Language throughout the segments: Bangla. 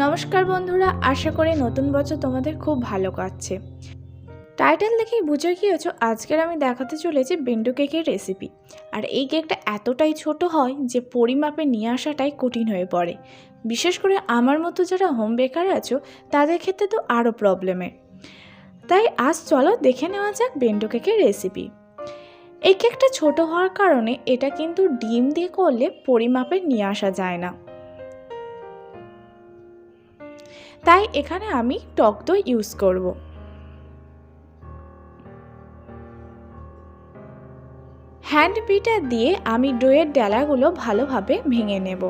নমস্কার বন্ধুরা, আশা করি নতুন বছর তোমাদের খুব ভালো কাটছে। টাইটেল দেখেই বুঝে গিয়েছো, আজকের আমি দেখাতে চলেছি বেন্ডু কেকের রেসিপি। আর এই কেকটা এতটাই ছোট হয় যে পরিমাপে নিয়ে আসাটাই কঠিন হয়ে পড়ে। বিশেষ করে আমার মতো যারা হোম বেকার আছো, তাদের ক্ষেত্রে তো আরও প্রবলেমের তাই আজ চলো দেখে নেওয়া যাক বেন্ডু কেকের রেসিপি। এই কেকটা ছোট হওয়ার কারণে এটা কিন্তু ডিম দিয়ে করলে পরিমাপে নিয়ে আসা যায় না। তাই এখানে আমি টক দই ইউজ করব। হ্যান্ড পিটার দিয়ে আমি ডোয়ের ডালাগুলো ভালোভাবে ভেঙে নেব।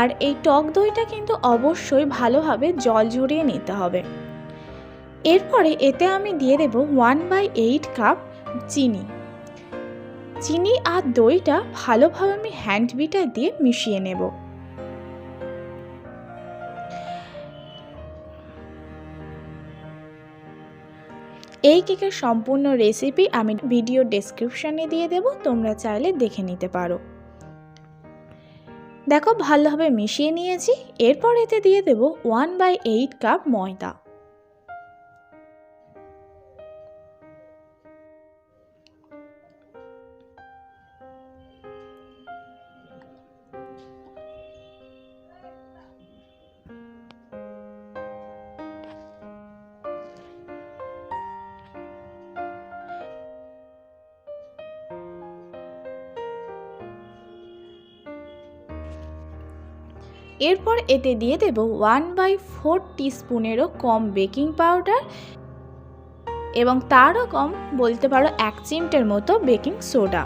আর এই টক দইটা কিন্তু অবশ্যই ভালোভাবে জল ঝরিয়ে নিতে হবে। এরপরে এতে আমি দিয়ে দেব ওয়ান বাই এইট কাপ চিনি। চিনি আর দইটা ভালোভাবে আমি হ্যান্ড বিটার দিয়ে মিশিয়ে নেব। এই কেকের সম্পূর্ণ রেসিপি আমি ভিডিও ডেসক্রিপশানে দিয়ে দেব, তোমরা চাইলে দেখে নিতে পারো। দেখো, ভালোভাবে মিশিয়ে নিয়েছি। এরপর এতে দিয়ে দেব ওয়ান বাই এইট কাপ ময়দা। এরপর এতে দিয়ে দেব ওয়ান বাই ফোর টিস্পুনেরও কম বেকিং পাউডার এবং তারও কম বলতে পারো এক চিমটের মতো বেকিং সোডা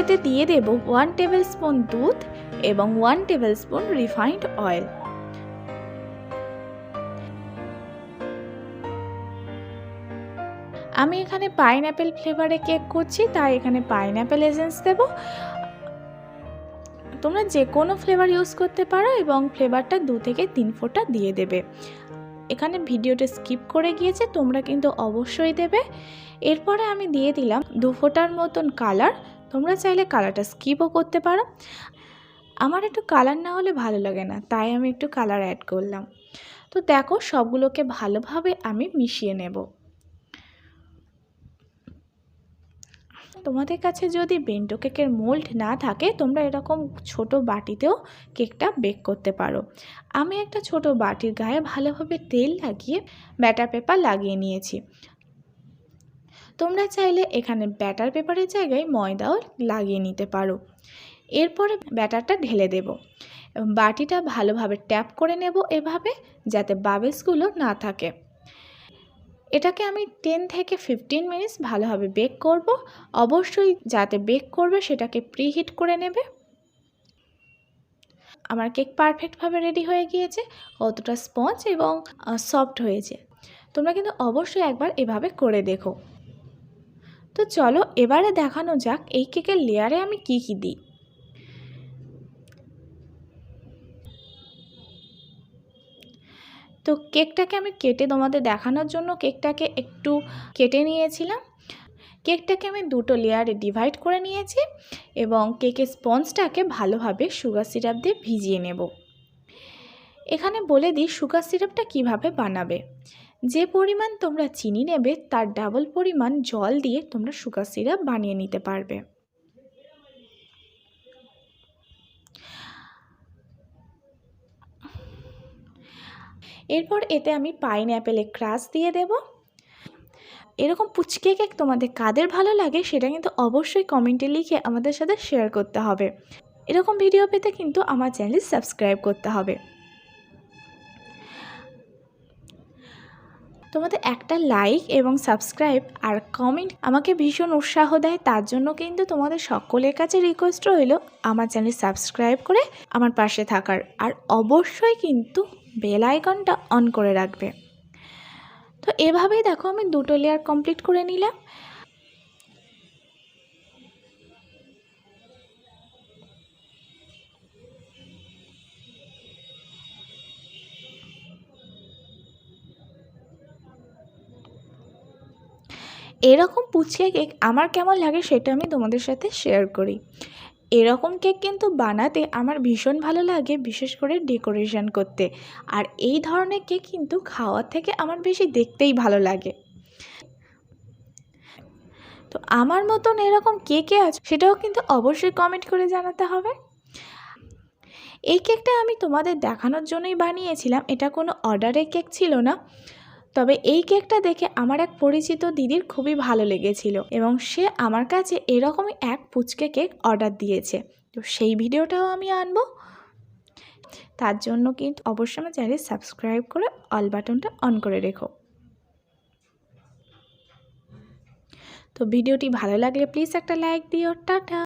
এতে দিয়ে দেব ওয়ান টেবিল স্পুন দুধ এবং one tablespoon refined oil আমি এখানে পাইনঅ্যাপেল ফ্লেভারে কেক করছি, তাই এখানে পাইনঅ্যাপেল এসেন্স দেব। তোমরা যে কোনো ফ্লেভার ইউজ করতে পারো এবং ফ্লেভারটা দু থেকে তিন ফোঁটা দিয়ে দেবে। এখানে ভিডিওটা স্কিপ করে গিয়েছে, তোমরা কিন্তু অবশ্যই দেবে। এরপরে আমি দিয়ে দিলাম দু ফোঁটার মতন কালার তোমরা চাইলে কালারটা স্কিপও করতে পারো। আমার একটু কালার না হলে ভালো লাগে না, তাই আমি একটু কালার অ্যাড করলাম। তো দেখো, সবগুলোকে ভালোভাবে আমি মিশিয়ে নেব। তোমাদের কাছে যদি বেন্টো কেকের মোল্ড না থাকে, তোমরা এরকম ছোট বাটিতেও কেকটা বেক করতে পারো। আমি একটা ছোট বাটির গায়ে ভালোভাবে তেল লাগিয়ে ব্যাটার পেপার লাগিয়ে নিয়েছি। তোমরা চাইলে এখানে ব্যাটার পেপারের জায়গায় ময়দাও লাগিয়ে নিতে পারো। এরপরে ব্যাটারটা ঢেলে দেব। বাটিটা ভালোভাবে ট্যাপ করে নেব এভাবে, যাতে বাবেলসগুলো না থাকে। এটাকে আমি টেন থেকে ফিফটিন মিনিটস ভালোভাবে বেক করব। অবশ্যই যাতে বেক করবে সেটাকে প্রিহিট করে নেবে। আমার কেক পারফেক্টভাবে রেডি হয়ে গিয়েছে, কতটা স্পঞ্জ এবং সফট হয়েছে। তোমরা কিন্তু অবশ্যই একবার এভাবে করে দেখো। তো চলো এবারে দেখানো যাক এই কেকের লেয়ারে আমি কি কি দিই। তো কেকটাকে আমি কেটে তোমাদের দেখানোর জন্য কেকটাকে একটু কেটে নিয়েছিলাম। কেকটাকে আমি দুটো লেয়ারে ডিভাইড করে নিয়েছি এবং কেকের স্পঞ্জটাকে ভালোভাবে সুগার সিরাপ দিয়ে ভিজিয়ে নেব। এখানে বলে দিই সুগার সিরাপটা কীভাবে বানাবে। যে পরিমাণ তোমরা চিনি নেবে তার ডাবল পরিমাণ জল দিয়ে তোমরা সুগার সিরাপ বানিয়ে নিতে পারবে। এরপর এতে আমি পাইন অ্যাপেলের ক্রাশ দিয়ে দেব। এরকম পুচকে কেক তোমাদের কাদের ভালো লাগে সেটা কিন্তু অবশ্যই কমেন্টে লিখে আমাদের সাথে শেয়ার করতে হবে। এরকম ভিডিও পেতে কিন্তু আমার চ্যানেল সাবস্ক্রাইব করতে হবে। তোমাদের একটা লাইক এবং সাবস্ক্রাইব আর কমেন্ট আমাকে ভীষণ উৎসাহ দেয়। তার জন্য কিন্তু তোমাদের সকলের কাছে রিকোয়েস্ট রইল আমার চ্যানেল সাবস্ক্রাইব করে আমার পাশে থাকার। আর অবশ্যই কিন্তু বেল আইকনটা অন করে রাখবে। তো এভাবেই দেখো আমি দুটো লেয়ার কমপ্লিট করে নিলাম। এরকম পুচকে কেক আমার কেমন লাগে সেটা আমি তোমাদের সাথে শেয়ার করি। এরকম কেক কিন্তু বানাতে আমার ভীষণ ভালো লাগে, বিশেষ করে ডেকোরেশন করতে। আর এই ধরনের কেক কিন্তু খাওয়ার থেকে আমার বেশি দেখতেই ভালো লাগে। তো আমার মতন এরকম কে কে আছে সেটাও কিন্তু অবশ্যই কমেন্ট করে জানাতে হবে। এই কেকটা আমি তোমাদের দেখানোর জন্যই বানিয়েছিলাম। এটা কোনো অর্ডারের কেক ছিল না। তবে এই কেকটা দেখে আমার এক পরিচিত দিদির খুবই ভালো লেগেছিল এবং সে আমার কাছে এরকমই এক পুচকে কেক অর্ডার দিয়েছে। তো সেই ভিডিওটাও আমি আনব। তার জন্য কিন্তু অবশ্যই আমার চ্যানেল সাবস্ক্রাইব করে অল বাটনটা অন করে রেখো। তো ভিডিওটি ভালো লাগলে প্লিজ একটা লাইক দিও। টাটা!